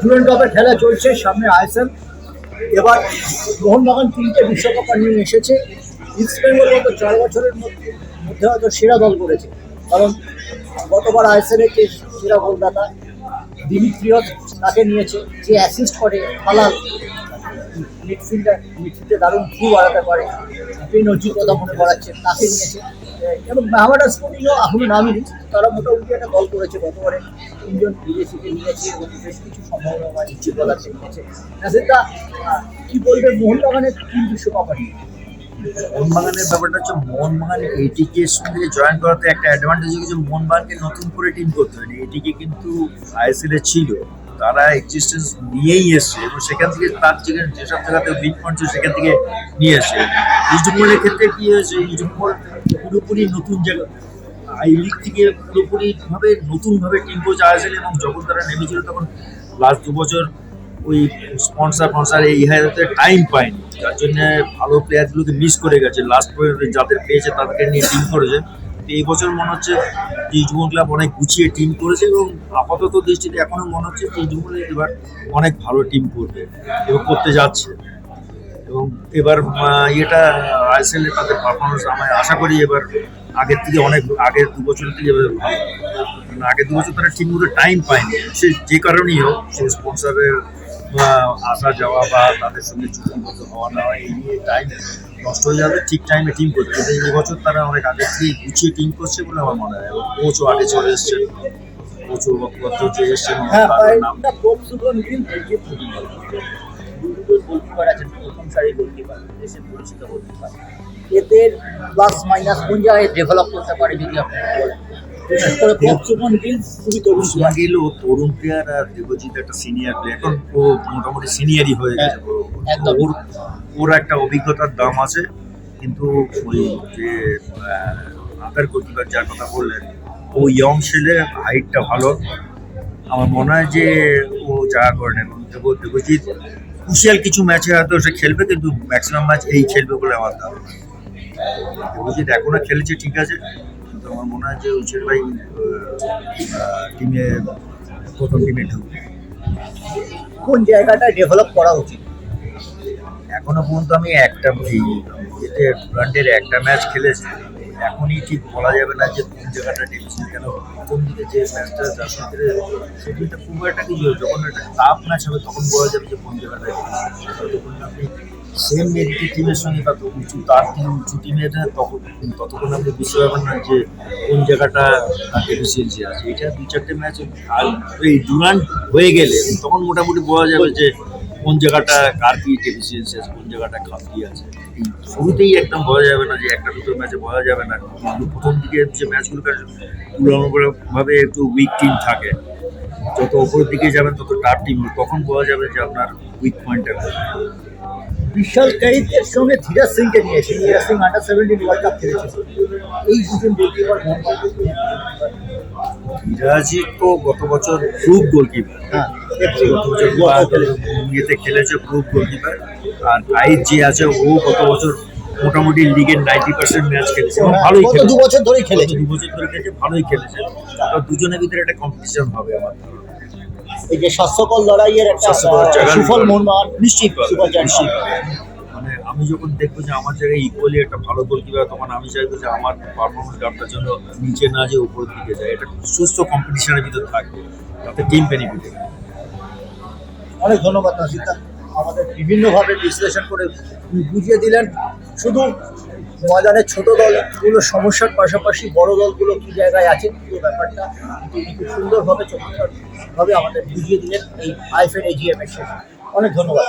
ডুরেন্ট কাপের খেলা চলছে সামনে আইএসএল। এবার মোহনবাগান তিনটে বিশ্বকাপ নিয়ে এসেছে। ইস্ট বেঙ্গল গত চার বছরের মধ্যে হয়তো সেরা দল করেছে। কারণ গতবার আইএসএল যে সেরা গোলদাতা দিমিত্রিয়স তাকে নিয়েছে। যে অ্যাসিস্ট করে হালাল। মিডফিল্ডার মিডফিল্ডে দারুণ থ্রু বাড়াতে পারে। নজির কথা মনে করাচ্ছেন তাকে নিয়েছে। এবং মেহামাডা স্পোর্টিংও এখনও নামিনি তারা মোটামুটি একটা দল করেছে গতবারে। তিনজন বিদেশিকে নিয়েছে এবং বেশ কিছু সম্ভাবনা ইচ্ছে বলার নিয়েছে নাসিরদা কি বলবে মোহনবাগানের তিন বিশ্বকাপ নিয়ে মোহনবাগানের ব্যাপারটা হচ্ছে, মোহনবাগান এটিকে সঙ্গে জয়েন করাতে একটা অ্যাডভান্টেজ হচ্ছে মোহনবাগানকে নতুন করে টিম করতে হয়নি। এটিকে কিন্তু আইএসএল এ ছিল। তারা এক্সিস্টেন্স নিয়েই এসছে এবং সেখান থেকে তার যেখানে যেসব জায়গাতে উইক পয়েন্ট সেখান থেকে নিয়ে এসছে। ইস্টবেঙ্গলের ক্ষেত্রে কি হয়েছে? ইস্টবেঙ্গল পুরোপুরি নতুন জায়গা। আই লিগ থেকে পুরোপুরি ভাবে নতুন ভাবে টিম কোচ আসেন এবং যখন তারা নেমেছিল তখন লাস্ট দু বছর ওই স্পন্সার ফন্সার এই হাতে টাইম পায়নি। যার জন্য ভালো প্লেয়ারগুলোকে মিস করে গেছে। লাস্ট পর্যন্ত যাদের পেয়েছে তাদেরকে নিয়ে টিম করেছে। তো এই বছর মনে হচ্ছে যে যুব ক্লাব অনেক গুছিয়ে টিম করেছে এবং আপাতত দৃষ্টিতে এখনও মনে হচ্ছে যে যুবল এবার অনেক ভালো টিম করবে এবং করতে যাচ্ছে। এবং এবার ইয়েটা আইএসএল তাদের পারফরমেন্স আমি আশা করি এবার আগের থেকে অনেক আগের দু বছর থেকে এবার ভালো। কারণ আগের দু বছর তারা ঠিক মতো টাইম পায়নি। সে যে কারণেই হোক সে স্পন্সারের আসা যাওয়া বা তাদের সঙ্গে চুক্তিবদ্ধ হওয়া না এই নিয়ে টাইম নষ্ট হয়ে যাবে। ঠিক টাইমে টিম করতে কিন্তু এই বছর তারা অনেক আগে থেকেই গুছিয়ে টিম করছে বলে আমার মনে হয়। এবং কোচও আগে চলে এসছে। কোচও বক্তব্য এসছে এবং গোলকিপার প্রথম সারি গোলকিপার পরিচিত গোলকিপার এদের প্লাস মাইনাস কোন জায়গায় ডেভেলপ করতে পারে যদি আপনি বলেন? বিশেষ করে কোপ গিল খুবই তরুণ কুসুমা গিল ও তরুণ প্লেয়ার আর দেবজিৎ একটা সিনিয়র প্লেয়ার এখন ও মোটামুটি সিনিয়রই হয়ে গেছে ওর ওর একটা অভিজ্ঞতার দাম আছে কিন্তু ওই যে আদার গোলকিপার যার কথা বললেন ও ইয়ং ছেলে হাইটটা ভালো। আমার মনে হয় যে ও জায়গা করে নেবে দেব দেবজিৎ ক্রুশিয়াল কিছু ম্যাচে হয়তো সে খেলবে কিন্তু ম্যাক্সিমাম ম্যাচ এই খেলবে বলে আমার ধারণা। দেবজিৎ এখনও খেলেছে ঠিক আছে। কিন্তু আমার মনে হয় যে উচিত ভাই টিমে প্রথম টিমে ঢুকবে। কোন জায়গাটায় ডেভেলপ করা উচিত? এখনও পর্যন্ত আমি একটা এই এতে ব্রান্ডের একটা ম্যাচ খেলেছি। এখনই ঠিক বলা যাবে না যে কোন জায়গাটা টেনশন কেন প্রথম দিকে যে ম্যাচটা যার সাথে সেদিনটা খুব একটা কিছু যখন একটা টাফ ম্যাচ হবে, তখন বলা যাবে যে কোন জায়গাটা। ততক্ষণ আপনি সেম মেরিটি টিমের সঙ্গে বা তো উঁচু তার টিম উঁচু টিমের তখন, ততক্ষণ আপনি বুঝতে পারবেন না যে কোন জায়গাটা ডেফিসিয়েন্সি আছে। এটা দু চারটে ম্যাচ আর এই ডুরান্ট হয়ে গেলে তখন মোটামুটি বলা যাবে যে কোন জায়গাটা কার কি ডেফিসিয়েন্সি আছে, কোন জায়গাটা খামতি আছে। শুরুতেই একদম বলা যাবে না যে একটা দুটো ম্যাচে বলা যাবে না। প্রথম দিকে যে ম্যাচগুলো তুলনামূলকভাবে একটু উইক টিম থাকে। যত ওপরের দিকে যাবেন তত টাফ টিম তখন বলা যাবে যে আপনার উইক পয়েন্টটা বিশাল ক্যারিকের সঙ্গে ধীরাজ সিংকে নিয়ে নিয়েছে Dhiraj Singh under seventeen world cup খেলেছে। এই দুজন গোলকিপার ধীরাজি তো গত বছর প্রুফ গোলকিপার হ্যাঁ। ইয়েতে খেলেছে প্রুফ গোলকিপার। আর আইজ যে আছে ও গত বছর মোটামুটি লিগের নাইনটি পার্সেন্ট ম্যাচ খেলেছে। এবং ভালোই গত খেলেছে। দু বছর ধরেই খেলেছে। দু বছর ধরে খেলেছে ভালোই খেলেছে। তো দুজনের ভিতরে একটা কম্পিটিশন হবে আমার। এই যে স্বাস্থ্যকর লড়াইয়ের একটা সুফল মোহনবাগান নিশ্চয়ই। পাবে। মানে আমি যখন দেখব যে আমার জায়গায় ইকুয়ালি একটা ভালো গোলকিপার তখন আমি চাইব যে আমার পারফরমেন্স গ্রাফটার জন্য নিচে না যে উপরের দিকে যায়। এটা সুস্থ কম্পিটিশনের ভিতর থাকবে তাতে টিম বেনিফিট অনেক ধন্যবাদ নাসিকা আমাদের বিভিন্নভাবে বিশ্লেষণ করে বুঝিয়ে দিলেন। শুধু ময়দানের ছোট দলগুলোর সমস্যার পাশাপাশি বড় দলগুলো কী জায়গায় আছে, পুরো ব্যাপারটা খুব সুন্দরভাবে চমৎকারভাবে আমাদের বুঝিয়ে দিলেন এই আইফের এজিএমের শেষে। অনেক ধন্যবাদ।